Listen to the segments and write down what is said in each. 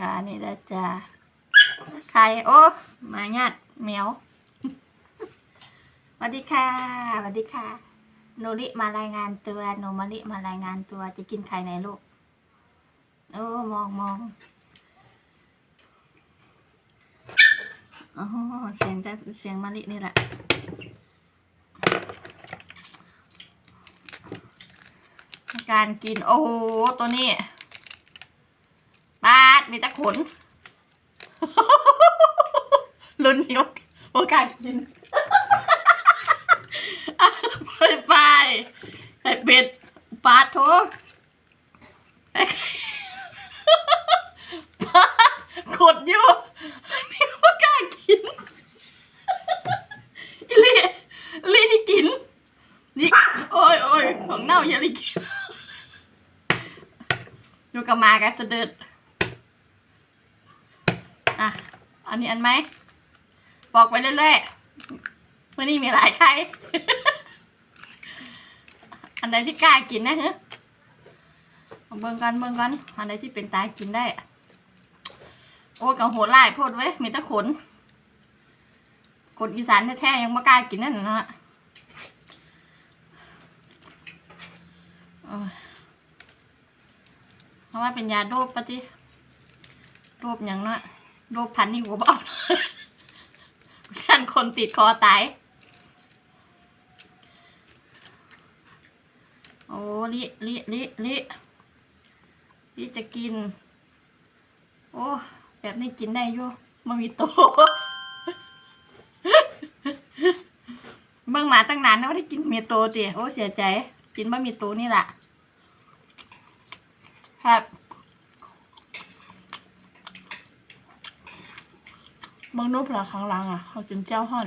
คะนี่นะจ๊ะใครโอ้มาญาติแมวสวัสดีค่ะสวัสดีค่ะโนริมารายงานตัวโนมาริมารายงานตัวจะกินไข่ไหนลูกโอ้มองมองโอ้โเสียงแต่เสียงมารินี่แหละการกินโอ้โหตัวนี้ มีแตะขนลุ้นนิ้วโอกาสกินไปไปไข่เป็ดปาดโถไอ้ไข่ปาดขดอยู่นี่โอกาสกินลี่ลี่ที่กินนี่โอ้ยโอ้ยของเน่าอย่าได้กินอยู่กับมากันเสด็จ อะ อันนี้อันไหมบอกไปเรื่อยๆเมื่อนี้มีหลายใคร อันใดที่กล้ากินนะฮะเอาเบิ่งกันเบิ่งกันอันใดที่เป็นตายกินได้ โอ้กับโหดไล่โพดไว้มีแต่ขนขนอีสานแท้ๆยังไม่กล้ากินนั่นนะฮะเพราะว่าเป็นยาโดบปะจิโดบอย่างน้อ โดบพันนี่หัวเบาท่านคนติดคอตาย โอ้ลิลิลิลิลิจะกิน โอ้ แบบนี้กินได้อยู่มันมีโตเบิ่งมาตั้งนานนะว่าได้กินเมียโตติโอ้ เสียใจ กินบะหมี่โตนี่แหละครับ เบิ่งรูปหลังข้งหลังอะเขากินเจ้าห่อน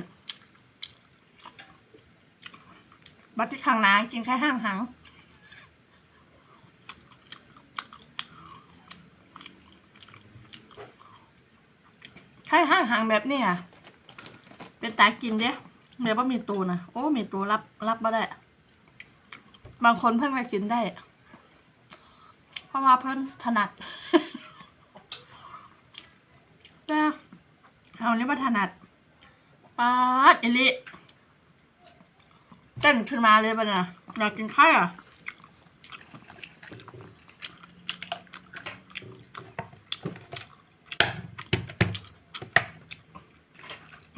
บัดที่ข้างน้ากินแค่ห้างหางแค่ห้างหางแบบนี้อะ เป็นตากินเด้เดี๋ยวว่ามีตูนะโอ้ มีตูรับรับมาได้ บางคนเพิ่งไปกินได้ เพราะว่าเพิ่นถนัดแต่ เอานี้มาถนัดปาดอิลิเต้นขึ้นมาเลยปะเนี่ยอยากกินข้าวอะ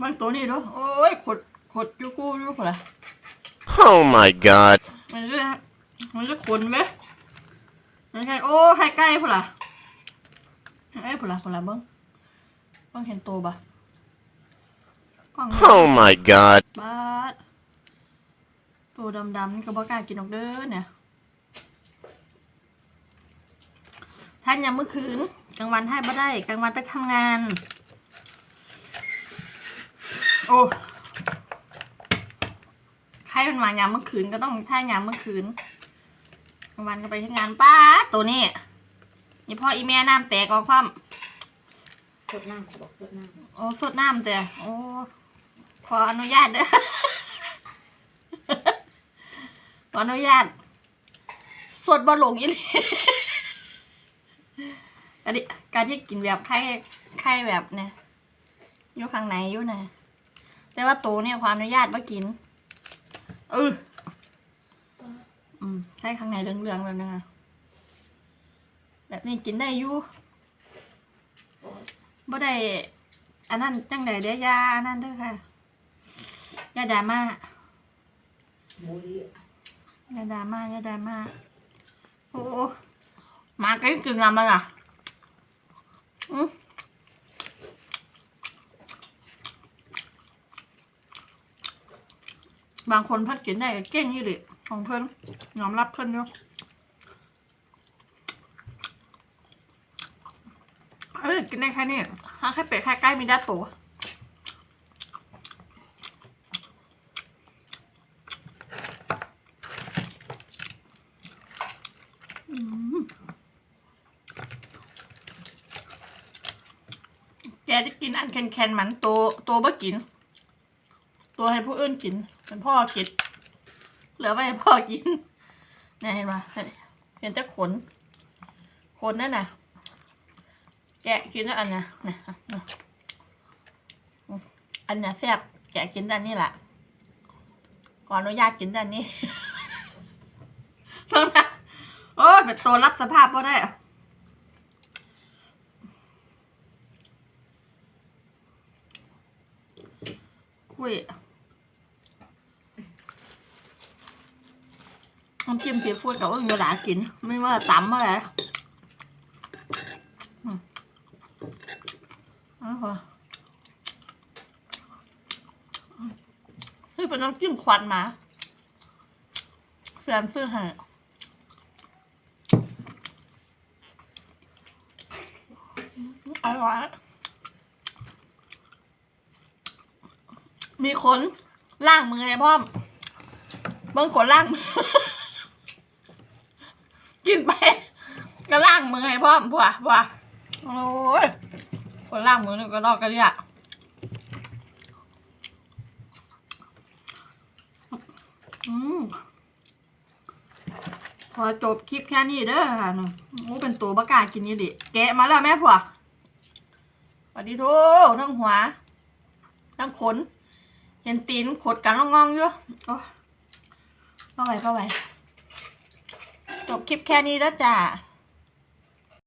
บางตัวนี้ดูโอ้ยขดขดอยูกูอยูคนละ Oh my god. มันจะมันจะขนไหมมันใช่โอ้ไข่ไก่พุ่นล่ะไอ้ยพุ่นล่ะพุ่นล่ะเบิ้งเบิ้งเห็นโตปะ กล้อง Oh my god. บาดตัวดำๆนี่ก็บ่กล้ากินออกเด้อเนี่ยท่านยามเมื่อคืนกลางวันให้บ่ได้กลางวันไปทำงาน โอ้ใครเป็นมายามเมื่อคืนก็ต้องท่ายามเมื่อคืนกลางวันก็ไปที่งานป้าดตัวนี้นี่พ่ออีแม่น้ำแตกออกความกดน้ำเขาบอกกดน้โอ้สดน้ำแต่โอ้ข ออนุญาตเด้อขออนุญาตสดบะหลงอีหลีการที่การที่กินแบบไข่ไข่แบบเนี่ยอยู่ข้างในอยู่นะแต่ว่าโตเนี่ยความอนุญาตว่ากินเอออืมไข่ข้างในเหลืองๆแบบนี้ค่ะแบบนี้กินได้อยู่บ่ได้อันนั้นจังใดเด้ยาอันนั้นเด้อค่ะ ยาดราม่าหมูดียาดราม่ายาดราม่าโอ้โอ้หมาก็ยังกินน้ำมันอะอืมบางคนเพิ่นกินได้ก็เก่งยี่หลิของเพิ่นยอมรับเพิ่นอยู่เอ้ยกินได้แค่นี้ถ้าแค่เป็ดแค่ใกล้มีได้ตัว จะกินอันแคนๆมันโตโตบ่กิน ตัวให้ผู้อื่นกินเป็นพ่อกินเหลือไว้ให้พ่อกินเนี่ยเห็นปะเห็นแต่ขน ขนนั่นน่ะ แกะกินแล้วอันนี้ยเนี่ยอืมอันนี้แซ่บแกะกินด้านนี้แหละขออนุญาตกินด้านนี้เพิ่มนะโอ้ยเป็นตัวรับสภาพก็ได้ อะคุยน้ำจิ้มซีฟู้ดกับว่าเวลากิน ไม่ว่าตำอะไรอืมเอาพอนี่เป็นน้ำจิ้มควันมาแฟนซื้อให้อร่อย มีขนล่างมือเลยพ่อมบิ้งขนล่างมือ กินไปก็ล่างมือให้พ่อมผัวผัวโอ้ยคนล่างมือนี่ก็ลอกกันเนี่ยอืมพอจบคลิปแค่นี้เด้อค่ะนะโอ้เป็นตัวบกล้ากินนี่ดิแกะมาแล้วแม่ผัวสวัสดีทุกทั้งหัว ทั้งขน เห็นตีนขดกันงองๆอยู่โอ้ยเข้าไปเข้าไปจบคลิปแค่นี้แล้วจ้ะ